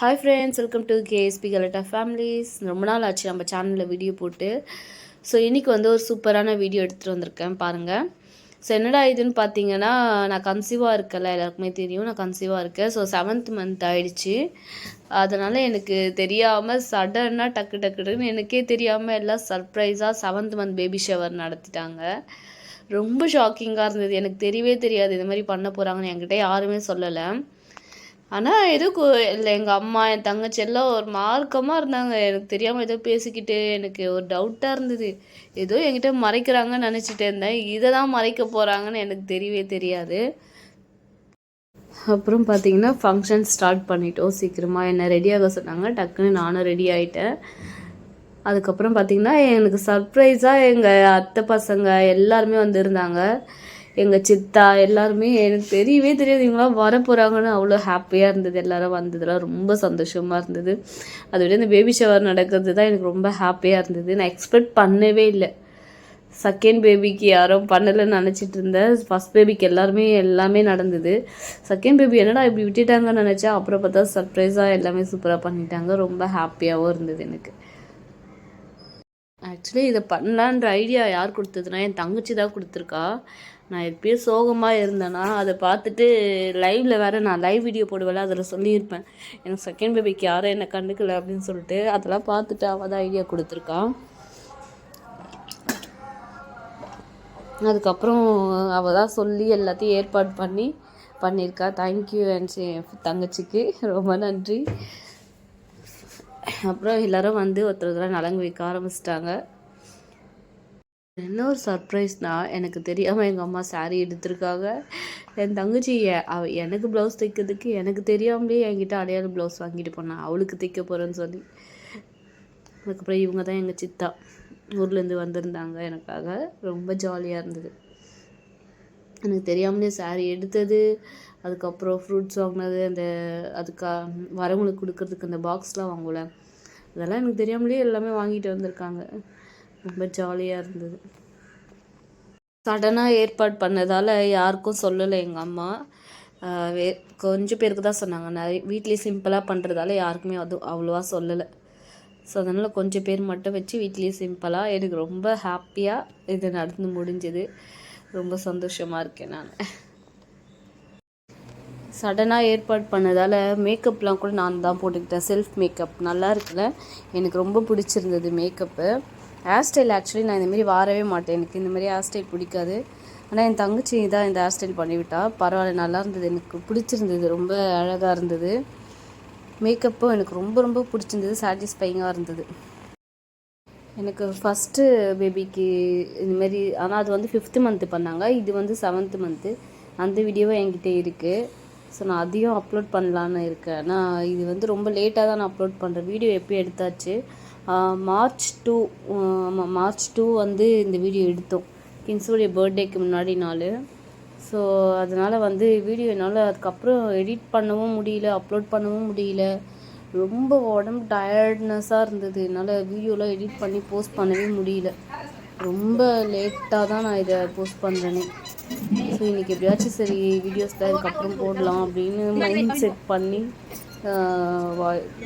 Hi friends welcome to K S P Galatta families ரொம்ப நாள் ஆச்சு நம்ம சேனலில் வீடியோ போட்டு. ஸோ இன்றைக்கி வந்து ஒரு சூப்பரான வீடியோ எடுத்துகிட்டு வந்திருக்கேன் பாருங்கள் ஸோ என்னடா இதுன்னு பார்த்தீங்கன்னா நான் கன்சீவாக இருக்கல எல்லாருக்குமே தெரியும் நான் கன்சீவாக இருக்கேன். ஸோ செவன்த் மந்த் ஆயிடுச்சு. அதனால் எனக்கு தெரியாமல் சடனாக டக்கு டக்கு டக்குன்னு எனக்கே தெரியாமல் எல்லாம் சர்ப்ரைஸாக செவன்த் மந்த் பேபி ஷவர் நடத்திட்டாங்க. ரொம்ப ஷாக்கிங்காக இருந்தது. எனக்கு தெரியவே தெரியாது இது மாதிரி பண்ண போகிறாங்கன்னு என்கிட்ட யாருமே சொல்லலை. ஆனால் ஏதோ இல்லை எங்கள் அம்மா என் தங்கச்சி எல்லாம் ஒரு மார்க்கமாக இருந்தாங்க. எனக்கு தெரியாமல் ஏதோ பேசிக்கிட்டு எனக்கு ஒரு டவுட்டாக இருந்தது. ஏதோ என்கிட்ட மறைக்கிறாங்கன்னு நினச்சிட்டு இருந்தேன். இதை தான் மறைக்க போகிறாங்கன்னு எனக்கு தெரியவே தெரியாது. அப்புறம் பார்த்தீங்கன்னா ஃபங்க்ஷன் ஸ்டார்ட் பண்ணிட்டோம் சீக்கிரமாக என்னை ரெடியாக சொன்னாங்க. டக்குன்னு நானும் ரெடி ஆகிட்டேன் அதுக்கப்புறம் பார்த்தீங்கன்னா எனக்கு சர்ப்ரைஸாக எங்கள் அத்தை பசங்க எல்லாருமே வந்திருந்தாங்க. எங்கள் சித்தா எல்லாருமே எனக்கு தெரியவே தெரியாது. இவங்களாம் வர போகிறாங்கன்னு அவ்வளோ ஹாப்பியாக இருந்தது. எல்லாரும் வந்ததுலாம் ரொம்ப சந்தோஷமாக இருந்தது. அதை விட இந்த பேபி ஷவர் நடக்கிறது தான் எனக்கு ரொம்ப ஹாப்பியாக இருந்தது. நான் எக்ஸ்பெக்ட் பண்ணவே இல்லை. செகண்ட் பேபிக்கு யாரும் பண்ணலைன்னு நினச்சிட்டு இருந்தேன் ஃபஸ்ட் பேபிக்கு எல்லாருமே எல்லாமே நடந்தது. செகண்ட் பேபி என்னடா இப்படி விட்டுட்டாங்கன்னு நினச்சேன் அப்புறம் பார்த்தா சர்ப்ரைஸாக எல்லாமே சூப்பராக பண்ணிட்டாங்க. ரொம்ப ஹாப்பியாகவும் இருந்தது எனக்கு. ஆக்சுவலி இதை பண்ணலான்ற ஐடியா யார் கொடுத்ததுன்னா என் தங்கச்சி தான் கொடுத்துருக்கா. நான் எப்பயும் சோகமாக இருந்தேன்னா அதை பார்த்துட்டு லைவில் வேறு நான் லைவ் வீடியோ போடுவேல அதில் சொல்லியிருப்பேன். எனக்கு செகண்ட் பேபிக்கு யாரும் என்னை கண்டுக்கல அப்படின்னு சொல்லிட்டு அதெல்லாம் பார்த்துட்டு அவள் தான் ஐடியா கொடுத்துருக்கா. அதுக்கப்புறம் அவள் தான் சொல்லி எல்லாத்தையும் ஏற்பாடு பண்ணி பண்ணியிருக்கா. தேங்க்யூ என் தங்கச்சிக்கு. ரொம்ப நன்றி. அப்புறம் எல்லோரும் வந்து ஒருத்தர் நலங்கு வைக்க ஆரம்பிச்சிட்டாங்க. என்ன ஒரு சர்ப்ரைஸ்னால் எனக்கு தெரியாமல் எங்கள் அம்மா சாரீ எடுத்திருக்காங்க. என் தங்கச்சி அவ எனக்கு ப்ளவுஸ் தைக்கிறதுக்கு எனக்கு தெரியாமலே என்கிட்ட அடையாளம் ப்ளவுஸ் வாங்கிட்டு போனான் அவளுக்கு தைக்க போகிறேன்னு சொல்லி. அதுக்கப்புறம் இவங்க தான் எங்கள் சித்தா. ஊர்லேருந்து வந்திருந்தாங்க எனக்காக. ரொம்ப ஜாலியாக இருந்தது. எனக்கு தெரியாமலே சாரீ எடுத்தது. அதுக்கப்புறம் ஃப்ரூட்ஸ் வாங்கினது அந்த அதுக்கா வரவங்களுக்கு கொடுக்கறதுக்கு அந்த பாக்ஸ்லாம் வாங்கல அதெல்லாம் எனக்கு தெரியாமலே எல்லாமே வாங்கிட்டு வந்திருக்காங்க. ரொம்ப ஜாலியாக இருந்தது. சடனாக ஏற்பாடு பண்ணதால் யாருக்கும் சொல்லலை எங்கள் அம்மா. வே கொஞ்சம் பேருக்கு தான் சொன்னாங்க. நிறைய வீட்லேயே சிம்பிளாக பண்ணுறதால யாருக்குமே அது அவ்வளோவா சொல்லலை. ஸோ அதனால் கொஞ்சம் பேர் மட்டும் வச்சு வீட்லேயே சிம்பிளாக எனக்கு ரொம்ப ஹாப்பியாக இது நடந்து முடிஞ்சது. ரொம்ப சந்தோஷமாக இருக்கேன் நான். சடனாக ஏற்பாடு பண்ணதால் மேக்கப்லாம் கூட நான் தான் போட்டுக்கிட்டேன். செல்ஃப் மேக்கப் நல்லா இருக்குல்ல? எனக்கு ரொம்ப பிடிச்சிருந்தது மேக்கப்பு ஹேர் ஸ்டைல் ஆக்சுவலி நான் இந்தமாரி வாரவே மாட்டேன். எனக்கு இந்த மாதிரி ஹேர் ஸ்டைல் பிடிக்காது. ஆனால் என் தங்கச்சி தான் இந்த ஹேர் ஸ்டைல் பண்ணிவிட்டா. பரவாயில்ல நல்லா இருந்தது. எனக்கு பிடிச்சிருந்தது. ரொம்ப அழகாக இருந்தது. மேக்கப்பும் எனக்கு ரொம்ப ரொம்ப பிடிச்சிருந்தது. சாட்டிஸ்ஃபைங்காக இருந்தது. எனக்கு ஃபஸ்ட்டு பேபிக்கு இதுமாரி ஆனால் அது வந்து ஃபிஃப்த்து மந்த்து பண்ணாங்க. இது வந்து செவன்த்து மந்த்து அந்த வீடியோவும் என்கிட்ட இருக்குது ஸோ நான் அதையும் அப்லோட் பண்ணலான்னு இருக்கேன். ஆனால் இது வந்து ரொம்ப லேட்டாக தான் நான் அப்லோட் பண்ணுறேன் வீடியோ எப்போ எடுத்தாச்சு? மார்ச் டூ ஆமாம் மார்ச் டூ வந்து இந்த வீடியோ எடுத்தோம். கின்ஸுடைய பர்த்டேக்கு முன்னாடி நாள். ஸோ அதனால் வந்து வீடியோ என்னால் அதுக்கப்புறம் எடிட் பண்ணவும் முடியல அப்லோட் பண்ணவும் முடியல. ரொம்ப உடம்பு டயர்ட்னஸாக இருந்தது. என்னால் வீடியோலாம் எடிட் பண்ணி போஸ்ட் பண்ணவே முடியல. ரொம்ப லேட்டாக தான் நான் இதை போஸ்ட் பண்ணுறேனே ஸோ இன்றைக்கி எப்படியாச்சும் சரி வீடியோஸில் இதுக்கப்புறம் போடலாம் அப்படின்னு மைண்ட் செட் பண்ணி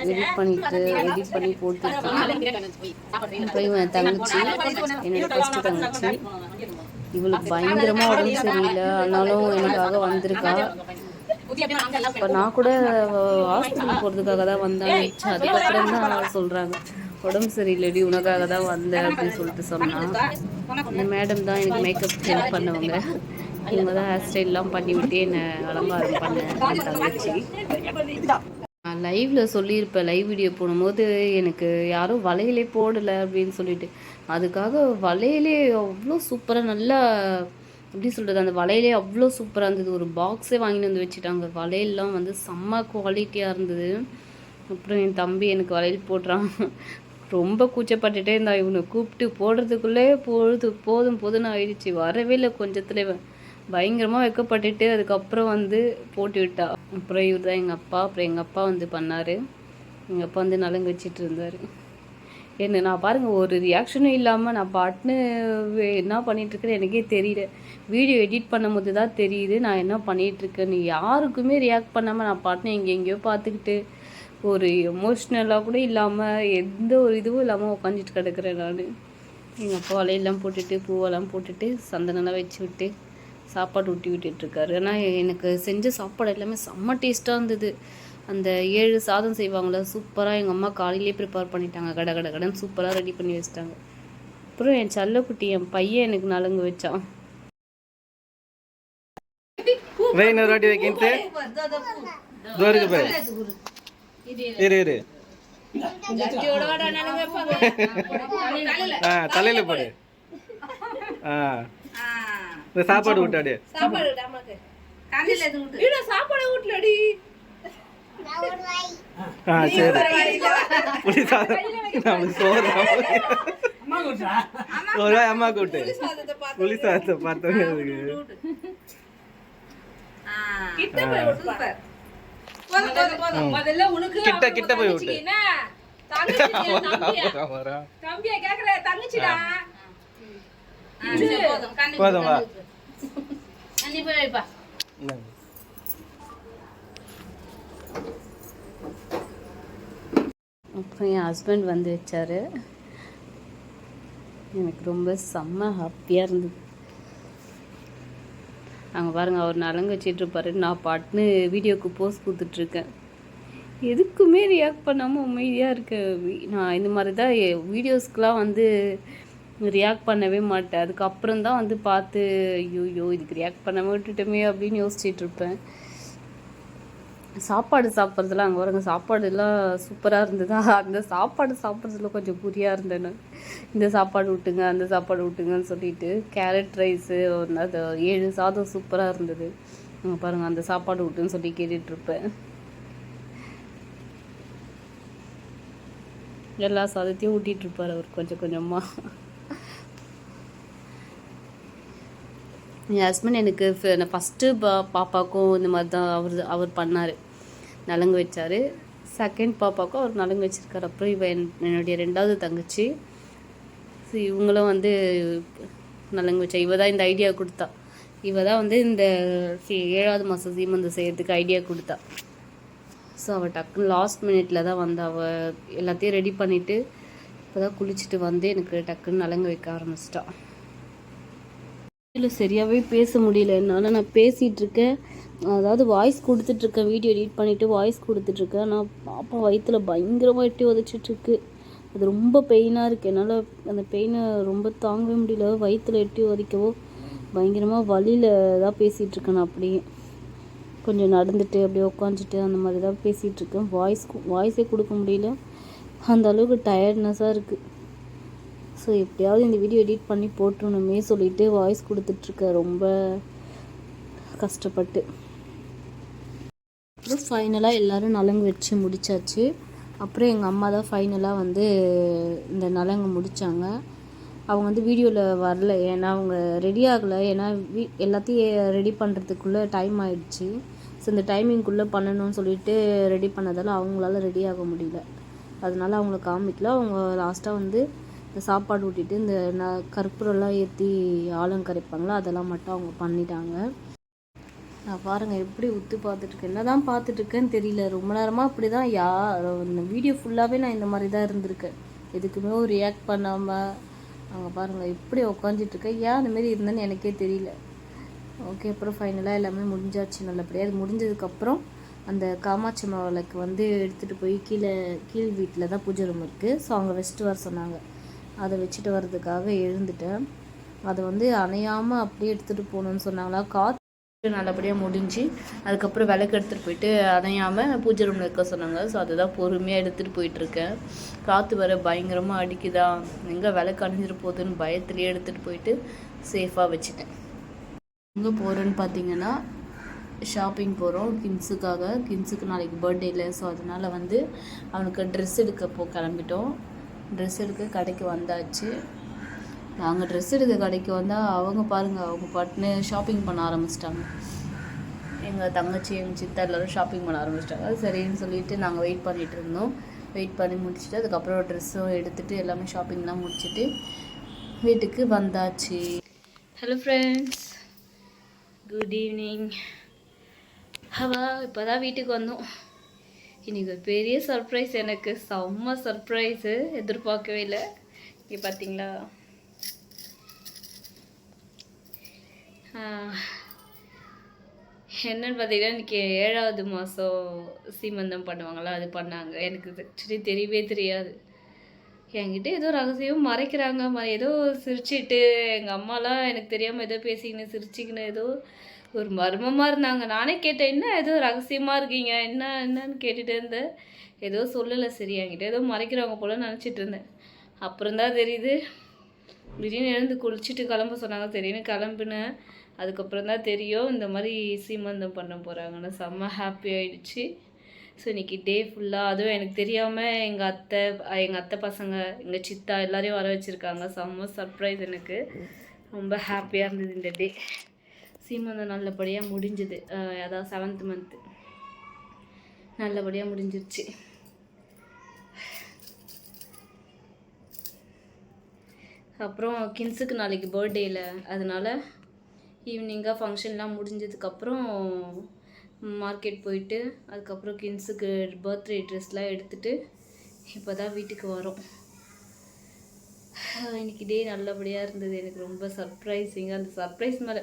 எடிட் பண்ணிட்டு எடிட் பண்ணி போட்டுருக்கேன் இப்போ இவன் தங்கச்சி என்னோட ஃபஸ்ட்டு தங்கச்சி. இவளுக்கு பயங்கரமாக உடம்பு சரியில்லை. ஆனாலும் எனக்காக வந்திருக்கா. இப்போ நான் கூட ஹாஸ்பிட்டல் போகிறதுக்காக தான் வந்தேன். அதுக்கப்புறம் தான் சொல்கிறாங்க உடம்பு சரியில்லைடி உனக்காக தான் வந்தேன் அப்படின்னு சொல்லிட்டு சொன்னான் இந்த மேடம் தான் எனக்கு மேக்கப் ஹெல்ப் பண்ணவங்க. இவங்க தான் ஹேர் ஸ்டைல்லாம் பண்ணிவிட்டு என்னை அலங்காரம் பண்ணேன் தங்கச்சி. நான் லைவில் சொல்லியிருப்பேன். லைவ் வீடியோ போடும்போது எனக்கு யாரும் வளையலே போடலை அப்படின்னு சொல்லிட்டு. அதுக்காக வளையலே அவ்வளோ சூப்பராக நல்லா எப்படி சொல்கிறது அந்த வளையலே அவ்வளோ சூப்பராக இருந்தது. ஒரு பாக்ஸே வாங்கிட்டு வந்து வச்சுட்டாங்க. வளையல்லாம் வந்து செம்ம குவாலிட்டியாக இருந்தது. அப்புறம் என் தம்பி எனக்கு வளையல் போடுறான். ரொம்ப கூச்சப்பட்டுட்டே இருந்தா இவனை கூப்பிட்டு போடுறதுக்குள்ளே பொழுது போதும் போதும்னு ஆயிடுச்சு. வரவே இல்லை கொஞ்சத்தில் பயங்கரமாக வைக்கப்பட்டுட்டு அதுக்கப்புறம் வந்து போட்டு விட்டா. அப்புறம் இவர் தான் எங்கள் அப்பா. அப்புறம் எங்கள் அப்பா வந்து பண்ணார். எங்கள் அப்பா வந்து நலங்கு வச்சிட்டு இருந்தார். என்ன நான் பாருங்கள் ஒரு ரியாக்ஷனும் இல்லாமல் நான் பாட்டுன்னு என்ன பண்ணிகிட்ருக்கேன்னு எனக்கே தெரியல. வீடியோ எடிட் பண்ணும்போது தான் தெரியுது நான் என்ன பண்ணிகிட்ருக்கேன்னு யாருக்குமே ரியாக்ட் பண்ணாமல் நான் பாட்டுன்னு எங்கே எங்கேயோ பார்த்துக்கிட்டு ஒரு எமோஷ்னலாக கூட இல்லாமல் எந்த ஒரு இதுவும் இல்லாமல் உட்காந்துட்டு கிடக்குறேன் நான். எங்கள் அப்பா வலையெல்லாம் போட்டுட்டு பூவெல்லாம் போட்டுட்டு சந்தனம்லாம் வச்சு விட்டு சாப்பாடு ஊட்டி விட்டுட்ருக்காரு ஆனால் எனக்கு செஞ்ச சாப்பாடு எல்லாமே செம்ம டேஸ்ட்டாக இருந்தது. அந்த ஏழு சாதம் செய்வாங்களே சூப்பராக எங்கள் அம்மா காலையிலே ப்ரிப்பேர் பண்ணிட்டாங்க. கட கட கடன் சூப்பராக ரெடி பண்ணி வச்சிட்டாங்க. அப்புறம் என் செல்லக்குட்டி என் பையன் எனக்கு நலங்கு வச்சான். வைக்கிட்டு தோருக்கு இரு இரு. தலையில போடு. ஆ. இந்த சாப்பாடு விட்டாடு. ஆ சரி. புளி சாதம். நம்மளுக்கு சோறு ஒரு வாய் அம்மா கூட்டு புளி சாதத்தை கிட்ட கிட்ட போய் விட்டு. தம்பியா. கேக்குற தங்கச்சிடா. போதும் வா. அப்புறம் என் ஹஸ்பண்ட் வந்து வச்சாரு. எனக்கு ரொம்ப செம்ம ஹாப்பியாக இருந்தது. அங்கே பாருங்க அவர் நலங்கு வச்சிட்டு இருப்பாரு. நான் பாட்டுன்னு வீடியோக்கு போஸ் கொடுத்துட்ருக்கேன். எதுக்குமே ரியாக்ட் பண்ணாமல் அமைதியாக இருக்கேன் வி- நான் இந்த மாதிரி தான் வீடியோஸ்க்கெலாம் வந்து ரியாக்ட் பண்ணவே மாட்டேன். அதுக்கப்புறம் தான் வந்து பார்த்து ஐயோ இதுக்கு ரியாக்ட் பண்ணாமல் விட்டுட்டோமே அப்படின்னு யோசிச்சிட்டு இருப்பேன். சாப்பாடு சாப்பிட்றதுலாம் அங்கே வரங்க சாப்பாடு எல்லாம் சூப்பராக இருந்ததா? அந்த சாப்பாடு சாப்பிட்றதுல கொஞ்சம் குறியாக இருந்தேன்னு இந்த சாப்பாடு விட்டுங்க அந்த சாப்பாடு விட்டுங்கன்னு சொல்லிட்டு கேரட் ரைஸு அது ஏழு சாதம் சூப்பராக இருந்தது. பாருங்கள் அந்த சாப்பாடு விட்டுன்னு சொல்லி கேட்டுட்ருப்பேன் எல்லா சாதத்தையும் ஊட்டிகிட்டு இருப்பார் அவர் கொஞ்சம் கொஞ்சமாக என் ஹஸ்பண்ட் எனக்கு ஃபஸ்ட்டு பா பாப்பாக்கும் இந்த மாதிரி தான் அவர் அவர் பண்ணார். நலங்கு வச்சார். செகண்ட் பாப்பாக்கும் அவர் நலங்கு வச்சிருக்காரு. அப்புறம் இவன் என் என்னுடைய ரெண்டாவது தங்கச்சி. ஸோ இவங்களும் வந்து நலங்கு வச்சா இவ தான் இந்த ஐடியா கொடுத்தா. இவ தான் வந்து இந்த ஏழாவது மாதம் சீமந்தம் செய்கிறதுக்கு ஐடியா கொடுத்தா. ஸோ அவள் டக்குன்னு லாஸ்ட் மினிட்ல தான் வந்து அவள் எல்லாத்தையும் ரெடி பண்ணிவிட்டு இப்போ தான் குளிச்சுட்டு வந்து எனக்கு டக்குன்னு நலங்கு வைக்க ஆரம்பிச்சிட்டான் இல்லை சரியாகவே பேச முடியல. என்னால் நான் பேசிகிட்ருக்கேன் அதாவது வாய்ஸ் கொடுத்துட்ருக்கேன் வீடியோ எடிட் பண்ணிவிட்டு வாய்ஸ் கொடுத்துட்ருக்கேன் ஆனால் பாப்பா வயிற்றுல பயங்கரமாக எட்டி உதச்சிட்ருக்கு அது ரொம்ப பெயினாக இருக்குது என்னால் அந்த பெயினை ரொம்ப தாங்கவே முடியல. வயிற்றுல எட்டி உதைக்கவோ பயங்கரமாக வலியில் தான் பேசிகிட்ருக்கேன் நான் அப்படியே. கொஞ்சம் நடந்துட்டு அப்படியே உட்காந்துட்டு அந்த மாதிரி தான் பேசிகிட்டு இருக்கேன் வாய்ஸ் வாய்ஸே கொடுக்க முடியல. அந்த அளவுக்கு டயர்ட்னஸாக இருக்குது ஸோ எப்படியாவது இந்த வீடியோ எடிட் பண்ணி போட்டுருணுமே சொல்லிட்டு வாய்ஸ் கொடுத்துட்ருக்க. ரொம்ப கஷ்டப்பட்டு. அப்புறம் ஃபைனலாக எல்லோரும் நலங்கு வச்சு முடிச்சாச்சு. அப்புறம் எங்கள் அம்மா தான் ஃபைனலாக வந்து இந்த நலங்கு முடித்தாங்க அவங்க வந்து வீடியோவில் வரல. ஏன்னா அவங்க ரெடி ஆகலை. ஏன்னா வீ எல்லாத்தையும் ரெடி பண்ணுறதுக்குள்ளே டைம் ஆயிடுச்சு. ஸோ இந்த டைமிங்குள்ளே பண்ணணும்னு சொல்லிட்டு ரெடி பண்ணதால் அவங்களால ரெடி ஆக முடியல. அதனால அவங்கள காமிக்கல. அவங்க லாஸ்ட்டாக வந்து இந்த சாப்பாடு ஊட்டிட்டு இந்த ந கற்பூரம்லாம் ஏற்றி ஆலம் கரைப்பாங்களோ? அதெல்லாம் மட்டும் அவங்க பண்ணிட்டாங்க. நான் பாருங்கள் எப்படி உத்து பார்த்துட்ருக்கேன் என்ன தான் பார்த்துட்ருக்கேன்னு தெரியல. ரொம்ப நேரமாக அப்படி தான் யா இந்த வீடியோ ஃபுல்லாகவே நான் இந்த மாதிரி தான் இருந்திருக்கேன். எதுக்குமே ரியாக்ட் பண்ணாமல் அங்கே பாருங்கள் எப்படி உட்காந்துட்ருக்கேன் ஏன் அந்த இருந்தேன்னு எனக்கே தெரியல. ஓகே அப்புறம் ஃபைனலாக எல்லாமே முடிஞ்சாச்சு நல்லபடியாக அது முடிஞ்சதுக்கப்புறம் அந்த காமாட்சி அம்மா விளக்கு வந்து எடுத்துகிட்டு போய் கீழே கீழ் வீட்டில் தான் பூஜை ரூம் இருக்குது ஸோ அவங்க வெஸ்ட்டு வர சொன்னாங்க. அதை வச்சுட்டு வர்றதுக்காக எழுந்துட்டேன். அதை வந்து அணையாமல் அப்படியே எடுத்துகிட்டு போகணுன்னு சொன்னாங்களா? காற்று நல்லபடியாக முடிஞ்சு அதுக்கப்புறம் விளக்கு எடுத்துகிட்டு போயிட்டு அணையாமல் பூஜை ரூமில் இருக்க சொன்னாங்க. ஸோ அதை தான் பொறுமையாக எடுத்துகிட்டு போயிட்டுருக்கேன் காற்று வர பயங்கரமாக அடிக்குதா? எங்கே விளக்கு அணிஞ்சிட்டு போகுதுன்னு பயத்துலேயே எடுத்துகிட்டு போயிட்டு சேஃபாக வச்சுட்டேன். எங்கே போகிறேன்னு பார்த்தீங்கன்னா ஷாப்பிங் போகிறோம் கின்ஸுக்காக கின்ஸுக்கு நாளைக்கு பர்த்டே இல்லை. ஸோ அதனால் வந்து அவனுக்கு ட்ரெஸ் எடுக்க போ கிளம்பிட்டோம். ட்ரெஸ் எடுக்க கடைக்கு வந்தாச்சு. நாங்கள் ட்ரெஸ் எடுக்க கடைக்கு வந்தால் அவங்க பாருங்கள் அவங்க பாட்டுன்னு ஷாப்பிங் பண்ண ஆரம்பிச்சிட்டாங்க. எங்கள் தங்கச்சி எங்கள் சித்தா எல்லோரும் ஷாப்பிங் பண்ண ஆரம்பிச்சிட்டாங்க. சரின்னு சொல்லிட்டு நாங்கள் வெயிட் பண்ணிகிட்டு இருந்தோம். வெயிட் பண்ணி முடிச்சுட்டு அதுக்கப்புறம் ட்ரெஸ்ஸும் எடுத்துகிட்டு எல்லாமே ஷாப்பிங்லாம் முடிச்சுட்டு வீட்டுக்கு வந்தாச்சு. ஹலோ ஃப்ரெண்ட்ஸ் குட் ஈவினிங் ஹவா இப்போ தான் வீட்டுக்கு வந்தோம். இன்றைக்கி ஒரு பெரிய சர்ப்ரைஸ் எனக்கு செம்ம சர்ப்ரைஸு எதிர்பார்க்கவே இல்லை. இங்கே பார்த்தீங்களா என்னன்னு பார்த்தீங்கன்னா இன்னைக்கு ஏழாவது மாதம் சீமந்தம் பண்ணுவாங்களா? அது பண்ணாங்க. எனக்கு ஆக்சுவலி தெரியவே தெரியாது. என்கிட்ட ஏதோ ரகசியம் மறைக்கிறாங்க. ம ஏதோ சிரிச்சிட்டு எங்கள் அம்மாலாம் எனக்கு தெரியாமல் ஏதோ பேசிக்கின்னு சிரிச்சிக்கின்னு ஏதோ ஒரு மர்மமாக இருந்தாங்க. நானே கேட்டேன் என்ன ஏதோ ரகசியமாக இருக்கீங்க? என்ன என்னன்னு கேட்டுட்டு இருந்தேன். ஏதோ சொல்லலை சரி என்கிட்ட ஏதோ மறைக்கிறாங்க போல நினச்சிட்டு இருந்தேன். அப்புறம் தான் தெரியுது திடீர்னு எழுந்து குளிச்சுட்டு கிளம்ப சொன்னாங்க. திடீர்னு கிளம்புனேன் அதுக்கப்புறம் தான் தெரியும் இந்த மாதிரி சீமந்தம் பண்ண போகிறாங்கன்னு செம்ம ஹாப்பி ஆயிடுச்சு. ஸோ இன்னைக்கு டே ஃபுல்லாக அதுவும் எனக்கு தெரியாமல் எங்கள் அத்தை எங்கள் அத்தை பசங்க எங்கள் சித்தா எல்லாரையும் வர வச்சுருக்காங்க. செம்ம சர்ப்ரைஸ் எனக்கு. ரொம்ப ஹாப்பியாக இருந்தது இந்த டே சீமந்தம் நல்லபடியாக முடிஞ்சுது. அதாவது செவன்த் மந்த்து நல்லபடியாக முடிஞ்சிருச்சு. அப்புறம் கின்ஸுக்கு நாளைக்கு பர்த்டேயில் அதனால் ஈவினிங்காக ஃபங்க்ஷன்லாம் முடிஞ்சதுக்கப்புறம் மார்க்கெட் போயிட்டு அதுக்கப்புறம் கின்ஸுக்கு பர்த்டே ட்ரெஸ்லாம் எடுத்துட்டு இப்போ தான் வீட்டுக்கு வரோம். இன்றைக்கி இன்னைக்கு டே நல்லபடியாக இருந்தது. எனக்கு ரொம்ப சர்ப்ரைசிங்காக அந்த சர்ப்ரைஸ் மேலே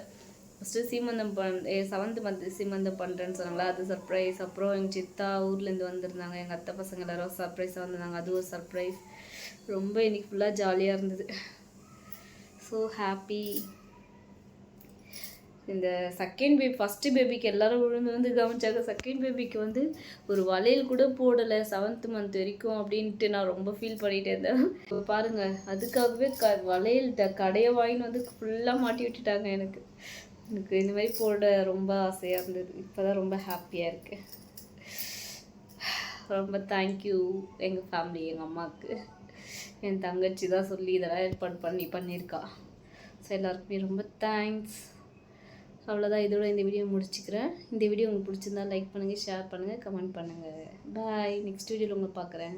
ஃபஸ்ட்டு சீமந்தம் பண் செவன்த்து மந்த் சீமந்தம் பண்ணுறேன்னு சொன்னாங்களா அது சர்ப்ரைஸ் அப்புறம் எங்கள் சித்தா ஊர்லேருந்து வந்திருந்தாங்க. எங்கள் அத்தை பசங்க எல்லாரும் சர்ப்ரைஸாக வந்திருந்தாங்க. அது ஒரு சர்ப்ரைஸ் ரொம்ப இன்றைக்கி ஃபுல்லாக ஜாலியாக இருந்தது. ஸோ ஹாப்பி இந்த செகண்ட் பேபி ஃபஸ்ட்டு பேபிக்கு எல்லாரும் விழுந்து வந்து கவனிச்சாங்க செகண்ட் பேபிக்கு வந்து ஒரு வளையல் கூட போடலை செவன்த் மந்த் வரைக்கும் அப்படின்ட்டு நான் ரொம்ப ஃபீல் பண்ணிகிட்டே இருந்தேன். இப்போ பாருங்கள் அதுக்காகவே க வளையல் த கடையை வாங்கின்னு வந்து ஃபுல்லாக மாட்டி விட்டுட்டாங்க எனக்கு. எனக்கு இந்த மாதிரி போட ரொம்ப ஆசையாக இருந்தது. இப்போ தான் ரொம்ப ஹாப்பியாக இருக்குது ரொம்ப தேங்க்யூ எங்கள் ஃபேமிலி எங்கள் அம்மாவுக்கு என் தங்கச்சி தான் சொல்லி இதெல்லாம் ஏற்பாடு பண்ணி பண்ணியிருக்கா. ஸோ எல்லாருக்குமே ரொம்ப தேங்க்ஸ் அவ்வளோதான் இதோட இந்த வீடியோ முடிச்சுக்கிறேன். இந்த வீடியோ உங்களுக்கு பிடிச்சிருந்தா லைக் பண்ணுங்கள் ஷேர் பண்ணுங்கள் கமெண்ட் பண்ணுங்கள் பாய் நெக்ஸ்ட் வீடியோவில் உங்களை பார்க்குறேன்.